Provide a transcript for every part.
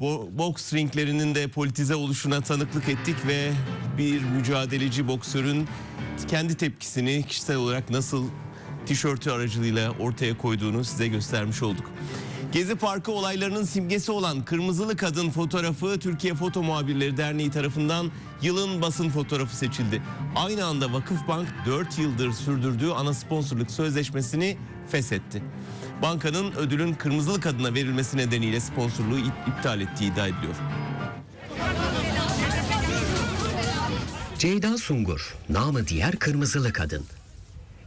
Bo- boks ringlerinin de politize oluşuna tanıklık ettik ve bir mücadeleci boksörün kendi tepkisini kişisel olarak nasıl tişörtü aracılığıyla ortaya koyduğunu size göstermiş olduk. Gezi Parkı olaylarının simgesi olan Kırmızılı Kadın fotoğrafı Türkiye Foto Muhabirleri Derneği tarafından yılın basın fotoğrafı seçildi. Aynı anda Vakıfbank 4 yıldır sürdürdüğü ana sponsorluk sözleşmesini feshetti. Bankanın ödülün Kırmızılı Kadın'a verilmesi nedeniyle sponsorluğu ip- iptal ettiği iddia ediliyor. Ceyda Sungur, namı diğer Kırmızılı Kadın.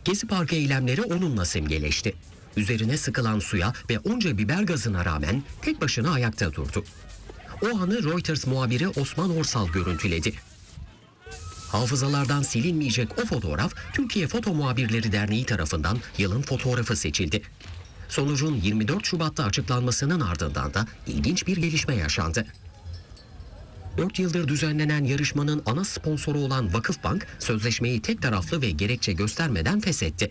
Gezi Parkı eylemleri onunla simgeleşti. Üzerine sıkılan suya ve onca biber gazına rağmen tek başına ayakta durdu. O anı Reuters muhabiri Osman Orsal görüntüledi. Hafızalardan silinmeyecek o fotoğraf Türkiye Foto Muhabirleri Derneği tarafından yılın fotoğrafı seçildi. Sonucun 24 Şubat'ta açıklanmasının ardından da ilginç bir gelişme yaşandı. 4 yıldır düzenlenen yarışmanın ana sponsoru olan Vakıfbank sözleşmeyi tek taraflı ve gerekçe göstermeden feshetti.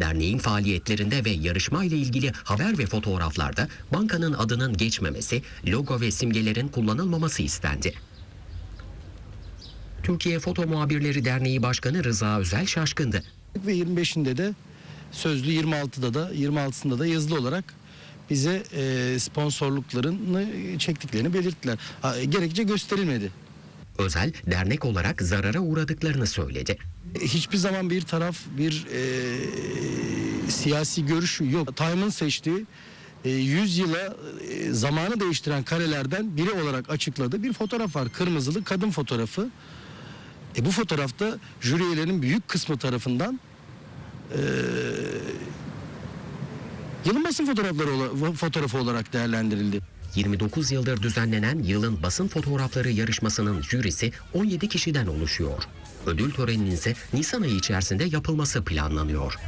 Derneğin faaliyetlerinde ve yarışma ile ilgili haber ve fotoğraflarda bankanın adının geçmemesi, logo ve simgelerin kullanılmaması istendi. Türkiye Foto Muhabirleri Derneği Başkanı Rıza Özel şaşkındı. ve 25'inde de sözlü 26'da da 26'sında da yazılı olarak bize e, sponsorluklarını çektiklerini belirttiler. Ha, gerekçe gösterilmedi. Özel dernek olarak zarara uğradıklarını söyledi. Hiçbir zaman bir taraf bir e, siyasi görüşü yok. Time'ın seçtiği e, 100 yıla e, zamanı değiştiren karelerden biri olarak açıkladığı bir fotoğraf var. Kırmızılı kadın fotoğrafı. E, bu fotoğrafta jüri üyelerinin büyük kısmı tarafından e, yılın basın fotoğrafları fotoğrafı olarak değerlendirildi. 29 yıldır düzenlenen yılın basın fotoğrafları yarışmasının jürisi 17 kişiden oluşuyor. Ödül töreninin ise Nisan ayı içerisinde yapılması planlanıyor.